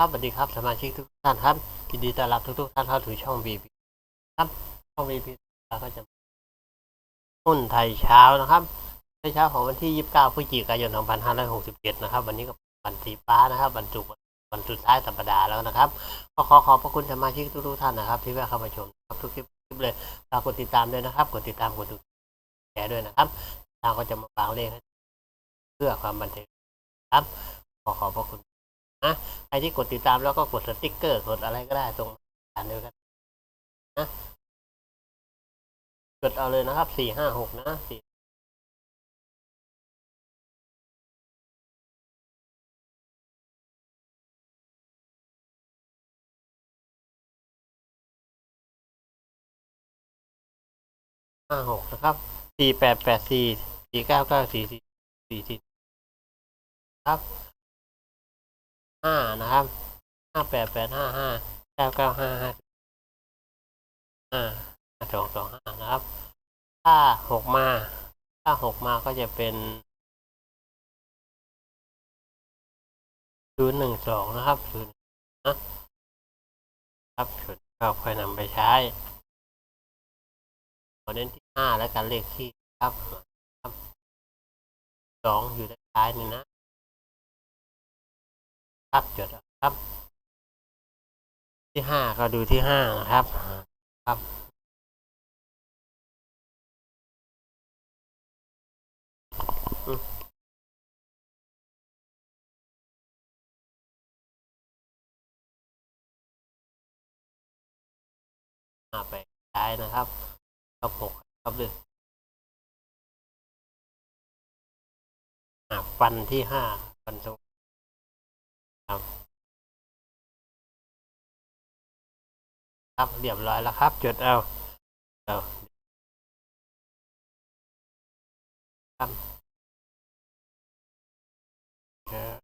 ครับสวัสดีครับสมาชิกทุกท่านครับยินดีต้อนรับทุกๆท่านเข้าสู่ช่อง VP ครับช่อง VP เราก็จะหุ้นไทยเช้านะครับเช้าของวันที่ 29พฤศจิกายน 2567 นะครับ วันนี้ก็วันสีฟ้านะครับวันศุกวันสุดท้ายสัปดาห์แล้วนะครับก็ขอขอบพระคุณสมาชิกทุกๆท่านนะครับ ที่แวะเข้ามาชมครับทุกคลิปเลยฝากกดติดตามด้วยนะครับ กดติดตามกดแชร์ด้วยนะครับทางก็จะมาบางเลขเพื่อความบันเทิงครับขอขอบพระคุณ นะใครที่กดติดตามแล้วก็กดสติ๊กเกอร์กดอะไรก็ได้ตรงอ่านด้วกันนะกดเอาเลยนะครับสี่ห้าหกนะสี่ห้าหกนะครับสี่แปดแปดสี่สี่เก้าเก้าสี่สี่สี่สี่ครับ ห้านะครับห้าแปดแปดห้าห้าเก้าเก้าห้าห้าห้าสองสองห้านะครับ ถ้าหกมา ถ้าหกมาก็จะเป็นศูนย์หนึ่งสองนะครับศูนย์นะครับศูนย์ก็ค่อยนำไปใช้ขอเน้นที่ห้าแล้วกันเลขที่ครับครับสองอยู่ด้านท้ายนี่นะ ครับจดครับ ที่ห้าก็ดูที่ห้านะครับ ครับมห้าไปซ้ายนะครับครับหกครับเลยอะฟันที่ห้าฟันตรง ครับเรียบร้อยแล้วครับ จดเอาเอาครับเออ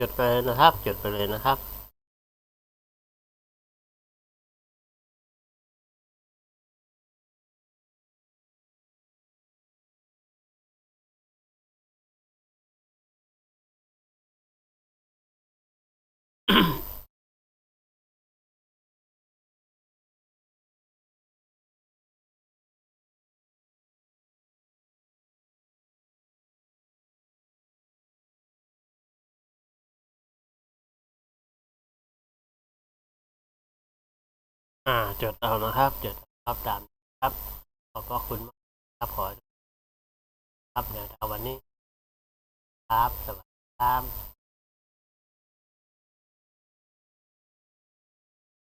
จดไปเลยนะครับ จดไปเลยนะครับ อ่าจดเอานะครับจดครับตามครับขอบพระคุณมากครับขอครับแนวทางวันนี้ ครับสวัสดีครับ